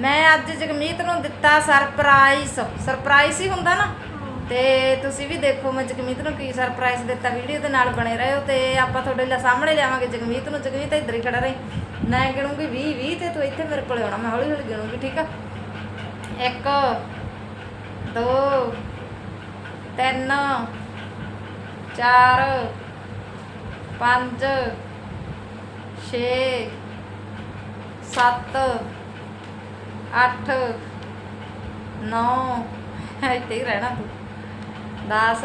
ਮੈਂ ਅੱਜ ਜਗਮੀਤ ਨੂੰ ਦਿੱਤਾ ਸਰਪ੍ਰਾਈਜ਼। ਸਰਪ੍ਰਾਈਜ਼ ਹੀ ਹੁੰਦਾ ਨਾ। ਤੇ ਤੁਸੀਂ ਵੀ ਦੇਖੋ, ਮੈਂ ਜਗਮੀਤ ਨੂੰ ਕੀ ਸਰਪ੍ਰਾਈਜ਼ ਦਿੱਤਾ। ਵੀਡੀਓ ਦੇ ਨਾਲ ਬਣੇ ਰਹੋ ਤੇ ਆਪਾਂ ਤੁਹਾਡੇ ਲਈ ਸਾਹਮਣੇ ਲਿਆਵਾਂਗੇ ਜਗਮੀਤ ਨੂੰ। ਜਗਮੀਤ ਇੱਧਰ ਹੀ ਖੜਾ ਰਹੀ। ਮੈਂ ਗਿਣੂੰਗੀ 20 20 ਤੇ ਤੂੰ ਇੱਥੇ ਮੇਰੇ ਕੋਲ ਆਉਣਾ। ਮੈਂ ਹੌਲੀ ਹੌਲੀ ਗਿਣੂੰਗੀ, ਠੀਕ ਆ? 1 2 3 4 5 6 7 8 9 ਇੱਥੇ ਹੀ ਰਹਿਣਾ ਤੂੰ। 10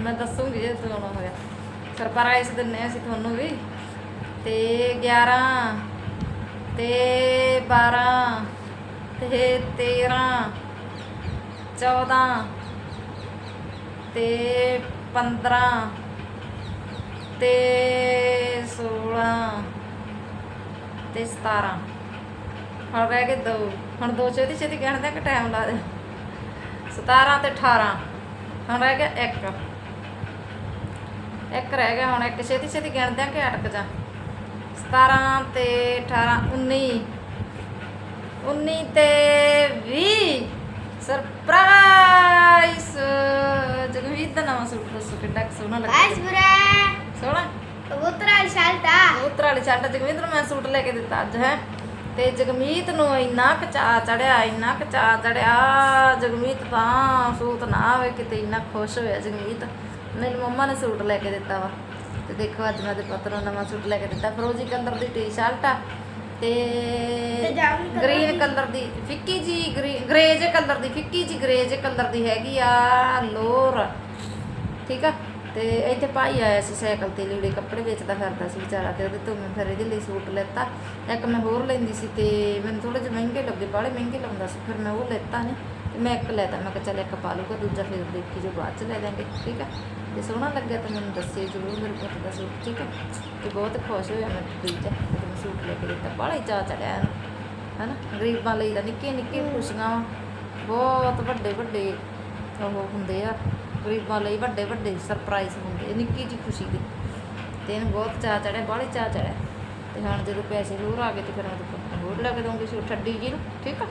ਮੈਂ ਦੱਸੂਗੀ ਜੇ ਤੂੰ ਆਉਣਾ ਹੋਇਆ। ਸਰਪ੍ਰਾਈਜ਼ ਦਿੰਨੇ ਅਸੀਂ ਤੁਹਾਨੂੰ ਵੀ। ਤੇ 11 ਤੇ 12 ਤੇ 13 14 ਤੇ 15 ਤੇ 16 ਤੇ 17 ਹੁਣ ਰਹਿ ਗਏ ਦੋ ਹੁਣ ਦੋ ਛੇਤੀ ਛੇਤੀ ਕਹਿਣ ਦਾ ਕਿ ਟਾਈਮ ਲਾ ਦੇ। 17 ਤੇ 18 ਹੁਣ ਰਹਿ ਗਿਆ ਇੱਕ। ਇੱਕ ਰਹਿ ਗਿਆ ਹੁਣ ਇੱਕ ਛੇਤੀ ਛੇਤੀ ਗਿਣਦੇ ਆ ਕਿ ਅਟਕ ਜਾ। 17 ਤੇ 18 19 19 ਤੇ 20 ਸਰਪ੍ਰਾਈਜ਼ ਜਗਵੀਰ ਦਾ ਨਵਾਂ ਸੂਟ ਦੱਸੋ ਕਿੱਡਾ ਕੁ ਸੋਹਣਾ ਲੱਗਦਾ। ਵੀਰੇ ਸੋਹਣਾ? ਕਬੂਤਰ ਵਾਲੀ ਸ਼ਰਟ ਆ। ਕਬੂਤਰ ਵਾਲੀ ਸ਼ਰਟ ਜਗਮੀਤ ਨੂੰ ਮੈਂ ਸੂਟ ਲੈ ਕੇ ਦਿੱਤਾ ਅੱਜ ਹੈ। ਤੇ ਜਗਮੀਤ ਨੂੰ ਇੰਨਾ ਕਚਾ ਚੜਿਆ ਇੰਨਾ ਕਚਾ ਚੜਿਆ ਜਗਮੀਤ ਤਾਂ ਸੂਟ ਨਾ ਆਵੇ ਕਿਤੇ ਇੰਨਾ ਖੁਸ਼ ਹੋਇਆ ਜਗਮੀਤ। ਮੇਰੀ ਮੰਮਾ ਨੇ ਸੂਟ ਲੈ ਕੇ ਦਿੱਤਾ ਵਾ। ਤੇ ਦੇਖੋ ਅੱਜ ਮੈਂ ਦੇ ਪੁੱਤ ਨੂੰ ਨਵਾਂ ਸੂਟ ਲੈ ਕੇ ਦਿੱਤਾ ਫਰੋਜ਼ੀ ਕਲਰ ਦੀ ਟੀ-ਸ਼ਰਟ ਆ ਤੇ ਤੇ ਗ੍ਰੀਨ। ਕਲਰ ਦੀ। ਫਿੱਕੀ ਜੀ ਗ੍ਰੇਜ ਕਲਰ ਦੀ ਫਿੱਕੀ ਜੀ ਗ੍ਰੇਜ ਕਲਰ ਦੀ ਹੈਗੀ ਆ ਲੋਰ ਠੀਕ ਆ? ਤੇ ਇੱਥੇ ਭਾਈ ਆਇਆ ਸੀ ਸਾਈਕਲ ਤੇ, ਲੀੜੇ ਕੱਪੜੇ ਵੇਚਦਾ ਫਿਰਦਾ ਸੀ ਵਿਚਾਰਾ ਤੇ ਉਹਦੇ ਤੋਂ ਮੈਂ ਫਿਰ ਇਹਦੇ ਲਈ ਸੂਟ ਲੈਤਾ। ਇੱਕ ਮੈਂ ਹੋਰ ਲੈਂਦੀ ਸੀ ਤੇ ਮੈਨੂੰ ਥੋੜੇ ਜਿਹੇ ਮਹਿੰਗੇ ਲੱਗੇ, ਬਾਹਲੇ ਮਹਿੰਗੇ ਲਾਉਂਦਾ ਸੀ, ਫਿਰ ਮੈਂ ਉਹ ਲੈਤਾ ਨਹੀਂ ਤੇ ਮੈਂ ਇੱਕ ਲੈਤਾ, ਮੈਂ ਕਿਹਾ ਚੱਲ ਇੱਕ ਪਾ ਲੂਗਾ ਦੂਜਾ ਫਿਰ ਦੇਖੀ ਜੋ ਬਾਅਦ ਚ ਲੈ ਲਾਂਗੇ ਠੀਕ ਹੈ ਤੇ ਸੋਹਣਾ ਲੱਗਿਆ ਤਾਂ ਮੈਨੂੰ ਦੱਸਿਓ ਜ਼ਰੂਰ ਮੇਰੇ ਪੁੱਤ ਦਾ ਸੂਟ, ਠੀਕ ਹੈ ਤੇ ਬਹੁਤ ਖੁਸ਼ ਹੋਇਆ ਮੈਂ ਠੀਕ ਹੈ ਤੇ ਮੈਂ ਸੂਟ ਲੈ ਕੇ ਦਿੱਤਾ, ਬਾਹਲਾ ਹੀ ਚਾਅ ਚੜਿਆ ਇਹਨੂੰ, ਹਨਾ? ਗਰੀਬਾਂ ਲਈ ਤਾਂ ਨਿੱਕੀਆਂ ਨਿੱਕੀਆਂ ਖੁਸ਼ੀਆਂ ਵਾਂ। ਬਹੁਤ ਵੱਡੇ ਵੱਡੇ ਉਹ ਹੁੰਦੇ ਆ। ਗਰੀਬਾਂ ਲਈ ਵੱਡੇ ਵੱਡੇ ਸਰਪ੍ਰਾਈਜ਼ ਹੁੰਦੇ ਨਿੱਕੀ ਜੀ ਖੁਸ਼ੀ ਦੇ। ਤੇ ਇਹਨੂੰ ਬਹੁਤ ਚਾਅ ਚੜਿਆ ਬਾਹਲੀ ਚਾਅ ਚੜਿਆ ਤੇ ਹੁਣ ਜਦੋਂ ਪੈਸੇ ਹੋਰ ਆ ਗਏ ਤੇ ਫਿਰ ਮੈਂ ਤੁਹਾਨੂੰ ਹੋਰ ਲੈ ਕੇ ਦਊਂਗੀ ਸੂਟ ਠੱਡੀ ਜੀ ਨੂੰ ਠੀਕ ਆ?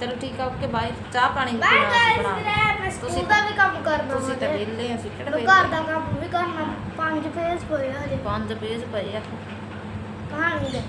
ਚਲੋ ਠੀਕ ਆ ਓਕੇ ਬਾਏ ਚਾਹ ਪਾਣੀ ਬਾਏ ਗਾਇਸ ਤੁਸੀਂ ਦਾ ਵੀ ਕੰਮ ਕਰਨਾ ਤੁਸੀਂ ਤਾਂ। ਵਿਹਲੇ ਅਸੀਂ ਕਿਹੜਾ ਵਿਹਲੇ ਘਰ ਦਾ ਕੰਮ ਵੀ ਕਰਨਾ ਪੰਜ ਪੇਜ ਪਏ ਆ ਹਜੇ। ਪੰਜ ਪੇਜ ਪਏ ਆ। ਕਹਾਣੀ ਦੇ।